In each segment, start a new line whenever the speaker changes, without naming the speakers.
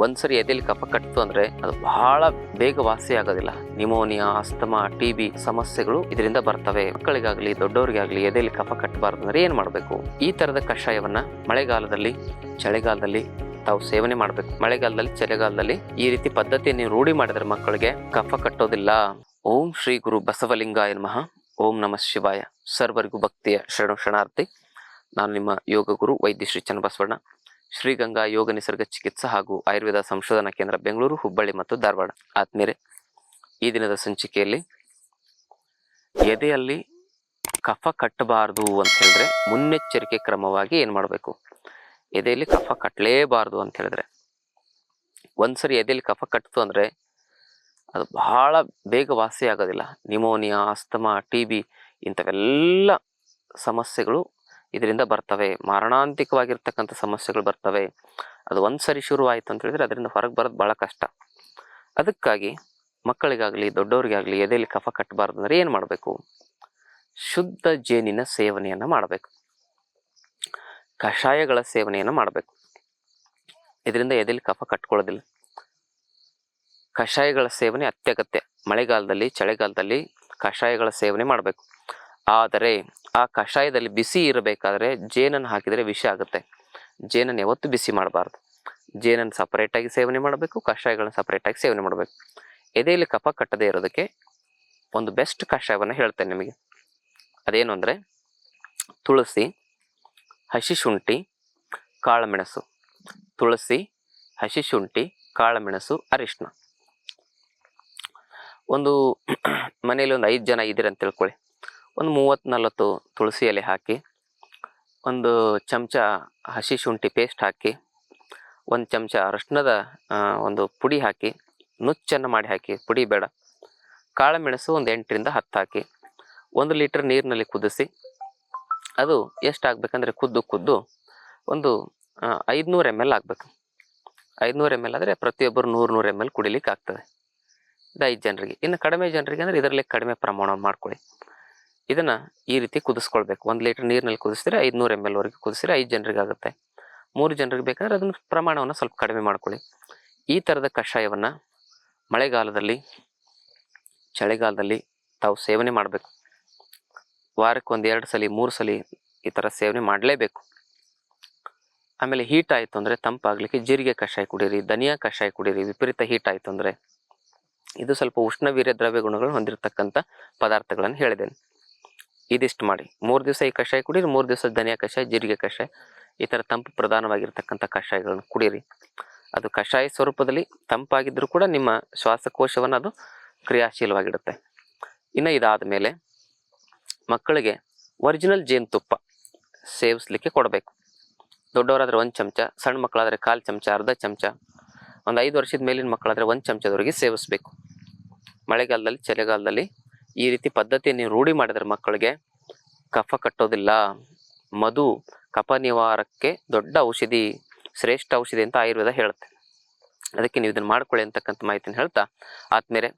ಒಂದ್ಸರಿ ಎದೆಯಲ್ಲಿ ಕಫ ಕಟ್ಟಿತು ಅಂದ್ರೆ ಅದು ಬಹಳ ಬೇಗ ವಾಸಿ ಆಗೋದಿಲ್ಲ. ನಿಮೋನಿಯಾ ಅಸ್ತಮಾ, ಟಿ ಬಿ ಸಮಸ್ಯೆಗಳು ಇದರಿಂದ ಬರ್ತವೆ. ಮಕ್ಕಳಿಗಾಗ್ಲಿ ಆಗಲಿ ಎದೆಯಲ್ಲಿ ಕಫ ಕಟ್ಟಬಾರ್ದು ಅಂದ್ರೆ ಏನ್ ಮಾಡಬೇಕು? ಈ ತರದ ಕಷಾಯವನ್ನ ಮಳೆಗಾಲದಲ್ಲಿ, ಚಳಿಗಾಲದಲ್ಲಿ ತಾವು ಸೇವನೆ ಮಾಡಬೇಕು. ಮಳೆಗಾಲದಲ್ಲಿ, ಚಳಿಗಾಲದಲ್ಲಿ ಈ ರೀತಿ ಪದ್ಧತಿಯನ್ನು ರೂಢಿ ಮಾಡಿದ್ರೆ ಮಕ್ಕಳಿಗೆ ಕಫ ಕಟ್ಟೋದಿಲ್ಲ. ಓಂ ಶ್ರೀ ಗುರು ಬಸವಲಿಂಗಾಯ ನಮಃ. ಓಂ ನಮಃ ಶಿವಾಯ. ಸರ್ವರಿಗೂ ಭಕ್ತಿಯ ಶರಣ ಶರಣಾರ್ಥಿ. ನಾನು ನಿಮ್ಮ ಯೋಗ ಗುರು ವೈದ್ಯ ಶ್ರೀ ಚನ್ನಬಸವಣ್ಣ. ಶ್ರೀಗಂಗಾ ಯೋಗ ನಿಸರ್ಗ ಚಿಕಿತ್ಸಾ ಹಾಗೂ ಆಯುರ್ವೇದ ಸಂಶೋಧನಾ ಕೇಂದ್ರ ಬೆಂಗಳೂರು, ಹುಬ್ಬಳ್ಳಿ ಮತ್ತು ಧಾರವಾಡ. ಆತ್ಮೀರೆ ಈ ದಿನದ ಸಂಚಿಕೆಯಲ್ಲಿ ಎದೆಯಲ್ಲಿ ಕಫ ಕಟ್ಟಬಾರದು ಅಂತ ಹೇಳಿದ್ರೆ ಮುನ್ನೆಚ್ಚರಿಕೆ ಕ್ರಮವಾಗಿ ಏನು ಮಾಡಬೇಕು? ಎದೆಯಲ್ಲಿ ಕಫ ಕಟ್ಟಲೇಬಾರದು ಅಂತ ಹೇಳಿದ್ರೆ, ಒಂದ್ಸರಿ ಎದೆಯಲ್ಲಿ ಕಫ ಕಟ್ಟಿತು ಅಂದ್ರೆ ಅದು ಬಹಳ ಬೇಗ ವಾಸಿ ಆಗೋದಿಲ್ಲ. ನಿಮೋನಿಯಾ, ಅಸ್ತಮಾ, ಟಿ ಬಿ ಇಂಥವೆಲ್ಲ ಸಮಸ್ಯೆಗಳು ಇದರಿಂದ ಬರ್ತವೆ. ಮಾರಣಾಂತಿಕವಾಗಿರ್ತಕ್ಕಂಥ ಸಮಸ್ಯೆಗಳು ಬರ್ತವೆ. ಅದು ಒಂದು ಸರಿ ಶುರುವಾಯಿತು ಅಂತ ಹೇಳಿದ್ರೆ ಅದರಿಂದ ಹೊರಗೆ ಬರೋದು ಭಾಳ ಕಷ್ಟ. ಅದಕ್ಕಾಗಿ ಮಕ್ಕಳಿಗಾಗಲಿ, ದೊಡ್ಡವರಿಗಾಗಲಿ ಎದೆಯಲ್ಲಿ ಕಫ ಕಟ್ಟಬಾರ್ದು ಅಂದರೆ ಏನು ಮಾಡಬೇಕು? ಶುದ್ಧ ಜೇನಿನ ಸೇವನೆಯನ್ನ ಮಾಡಬೇಕು. ಕಷಾಯಗಳ ಸೇವನೆಯನ್ನ ಮಾಡಬೇಕು. ಇದರಿಂದ ಎದೆಯಲ್ಲಿ ಕಫ ಕಟ್ಕೊಳ್ಳೋದಿಲ್ಲ. ಕಷಾಯಗಳ ಸೇವನೆ ಅತ್ಯಗತ್ಯ. ಮಳೆಗಾಲದಲ್ಲಿ, ಚಳಿಗಾಲದಲ್ಲಿ ಕಷಾಯಗಳ ಸೇವನೆ ಮಾಡಬೇಕು. ಆದರೆ ಆ ಕಷಾಯದಲ್ಲಿ ಬಿಸಿ ಇರಬೇಕಾದ್ರೆ ಜೇನನ್ನು ಹಾಕಿದರೆ ವಿಷ ಆಗುತ್ತೆ. ಜೇನನ್ನು ಯಾವತ್ತೂ ಬಿಸಿ ಮಾಡಬಾರ್ದು. ಜೇನನ್ನು ಸಪರೇಟಾಗಿ ಸೇವನೆ ಮಾಡಬೇಕು, ಕಷಾಯಗಳನ್ನು ಸಪ್ರೇಟಾಗಿ ಸೇವನೆ ಮಾಡಬೇಕು. ಎದೆಯಲ್ಲಿ ಕಫ ಕಟ್ಟದೇ ಇರೋದಕ್ಕೆ ಒಂದು ಬೆಸ್ಟ್ ಕಷಾಯವನ್ನು ಹೇಳ್ತೇನೆ ನಿಮಗೆ. ಅದೇನು ಅಂದರೆ ತುಳಸಿ, ಹಸಿ ಶುಂಠಿ, ಕಾಳುಮೆಣಸು. ತುಳಸಿ, ಹಸಿ ಶುಂಠಿ, ಕಾಳುಮೆಣಸು ಅರಿಶಿನ ಒಂದು ಮನೆಯಲ್ಲಿ ಒಂದು ಐದು ಜನ ಇದ್ದೀರಂತ ಅಂತ ತಿಳ್ಕೊಳ್ಳಿ. ಒಂದು ಮೂವತ್ತು ನಲವತ್ತು ತುಳಸಿ ಎಲೆ ಹಾಕಿ, ಒಂದು ಚಮಚ ಹಸಿ ಶುಂಠಿ ಪೇಸ್ಟ್ ಹಾಕಿ, ಒಂದು ಚಮಚ ಅರಶಿನದ ಒಂದು ಪುಡಿ ಹಾಕಿ, ನುಚ್ಚನ್ನು ಮಾಡಿ ಹಾಕಿ, ಪುಡಿ ಬೇಡ. ಕಾಳುಮೆಣಸು ಒಂದು ಎಂಟರಿಂದ ಹತ್ತು ಹಾಕಿ, ಒಂದು ಲೀಟರ್ ನೀರಿನಲ್ಲಿ ಕುದಿಸಿ, ಅದು ಎಷ್ಟು ಆಗ್ಬೇಕಂದ್ರೆ ಕುದ್ದು ಕುದ್ದು ಒಂದು ಐದುನೂರು ಎಂ ಎಲ್ ಆಗಬೇಕು. ಐದುನೂರು ಎಂ ಎಲ್ ಆದರೆ ಪ್ರತಿಯೊಬ್ಬರು ನೂರು ನೂರು ಎಂ ಎಲ್ ಕುಡಿಲಿಕ್ಕೆ ಆಗ್ತದೆ. ಇದು ಐದು ಜನರಿಗೆ. ಇನ್ನು ಕಡಿಮೆ ಜನರಿಗೆ ಅಂದರೆ ಇದರಲ್ಲಿ ಕಡಿಮೆ ಪ್ರಮಾಣ ಮಾಡ್ಕೊಳ್ಳಿ. ಇದನ್ನ ಈ ರೀತಿ ಕುದಿಸ್ಕೊಳ್ಬೇಕು. ಒಂದು ಲೀಟರ್ ನೀರಿನಲ್ಲಿ ಕುದಿಸಿದ್ರೆ ಐದುನೂರು ಎಂ ಎಲ್ ವರೆಗೆ ಕುದಿಸಿದ್ರೆ ಐದು ಜನರಿಗೆ ಆಗುತ್ತೆ ಮೂರು ಜನರಿಗೆ ಬೇಕಾದ್ರೆ ಅದನ್ನ ಪ್ರಮಾಣವನ್ನು ಸ್ವಲ್ಪ ಕಡಿಮೆ ಮಾಡ್ಕೊಳ್ಳಿ. ಈ ಥರದ ಕಷಾಯವನ್ನ ಮಳೆಗಾಲದಲ್ಲಿ, ಚಳಿಗಾಲದಲ್ಲಿ ತಾವು ಸೇವನೆ ಮಾಡಬೇಕು. ವಾರಕ್ಕೆ ಒಂದು ಎರಡು ಸಲ, ಮೂರು ಸಲ ಈ ಥರ ಸೇವನೆ ಮಾಡಲೇಬೇಕು. ಆಮೇಲೆ ಹೀಟ್ ಆಯಿತು ಅಂದರೆ ತಂಪಾಗಲಿಕ್ಕೆ ಜೀರಿಗೆ ಕಷಾಯ ಕುಡೀರಿ, ಧನಿಯಾ ಕಷಾಯ ಕುಡೀರಿ, ವಿಪರೀತ ಹೀಟ್ ಆಯಿತು ಅಂದರೆ ಇದು ಸ್ವಲ್ಪ ಉಷ್ಣವೀರ್ಯ ದ್ರವ್ಯ ಗುಣಗಳು ಹೊಂದಿರತಕ್ಕಂಥ ಪದಾರ್ಥಗಳನ್ನು ಹೇಳಿದ್ದೇನೆ. ಇದಿಷ್ಟು ಮಾಡಿ. ಮೂರು ದಿವಸ ಈ ಕಷಾಯ ಕುಡೀರಿ, ಮೂರು ದಿವಸ ಧನಿಯಾ ಕಷಾಯ, ಜೀರಿಗೆ ಕಷಾಯ, ಈ ಥರ ತಂಪು ಪ್ರಧಾನವಾಗಿರ್ತಕ್ಕಂಥ ಕಷಾಯಗಳನ್ನು ಕುಡೀರಿ. ಅದು ಕಷಾಯ ಸ್ವರೂಪದಲ್ಲಿ ತಂಪಾಗಿದ್ದರೂ ಕೂಡ ನಿಮ್ಮ ಶ್ವಾಸಕೋಶವನ್ನು ಅದು ಕ್ರಿಯಾಶೀಲವಾಗಿಡುತ್ತೆ. ಇನ್ನು ಇದಾದ ಮೇಲೆ ಮಕ್ಕಳಿಗೆ ಒರಿಜಿನಲ್ ಜೇನುತುಪ್ಪ ಸೇವಿಸ್ಲಿಕ್ಕೆ ಕೊಡಬೇಕು. ದೊಡ್ಡವರಾದರೆ ಒಂದು ಚಮಚ ಸಣ್ಣ ಮಕ್ಕಳಾದರೆ ಕಾಲು ಚಮಚ, ಅರ್ಧ ಚಮಚ, ಒಂದು ಐದು ವರ್ಷದ ಮೇಲಿನ ಮಕ್ಕಳಾದರೆ ಒಂದು ಚಮಚದವರೆಗೆ ಸೇವಿಸ್ಬೇಕು. ಮಳೆಗಾಲದಲ್ಲಿ, ಚಳಿಗಾಲದಲ್ಲಿ ಈ ರೀತಿ ಪದ್ಧತಿ ನೀವು ರೂಢಿ ಮಾಡಿದ್ರೆ ಮಕ್ಕಳಿಗೆ. ಕಫ ಕಟ್ಟೋದಿಲ್ಲ. ಮಧು ಕಫ ನಿವಾರಕ್ಕೆ ದೊಡ್ಡ ಔಷಧಿ, ಶ್ರೇಷ್ಠ ಔಷಧಿ ಅಂತ ಆಯುರ್ವೇದ ಹೇಳುತ್ತೆ. ಅದಕ್ಕೆ ನೀವು ಇದನ್ನು ಮಾಡ್ಕೊಳ್ಳಿ ಅಂತಕ್ಕಂಥ ಮಾಹಿತಿನ ಹೇಳ್ತಾ, ಆದ್ಮೇಲೆ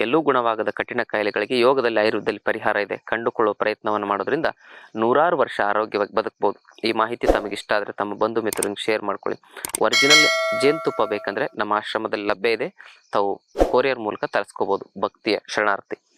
ಎಲ್ಲೂ ಗುಣವಾಗದ ಕಠಿಣ ಕಾಯಿಲೆಗಳಿಗೆ ಯೋಗದಲ್ಲಿ, ಆಯುರ್ವೇದದಲ್ಲಿ ಪರಿಹಾರ ಇದೆ. ಕಂಡುಕೊಳ್ಳುವ ಪ್ರಯತ್ನವನ್ನು ಮಾಡೋದ್ರಿಂದ ನೂರಾರು ವರ್ಷ ಆರೋಗ್ಯವಾಗಿ ಬದುಕಬಹುದು ಈ ಮಾಹಿತಿ ತಮಗೆ ಇಷ್ಟ ಆದರೆ ತಮ್ಮ ಬಂಧು ಮಿತ್ರರಿಗೆ ಶೇರ್ ಮಾಡ್ಕೊಳ್ಳಿ. ಒರಿಜಿನಲ್ ಜೇನುತುಪ್ಪ ಬೇಕಂದ್ರೆ ನಮ್ಮ ಆಶ್ರಮದಲ್ಲಿ ಲಭ್ಯ ಇದೆ. ತಾವು ಕೊರಿಯರ್ ಮೂಲಕ ತರಿಸ್ಕೋಬಹುದು ಭಕ್ತಿಯ ಶರಣಾರ್ಥಿ.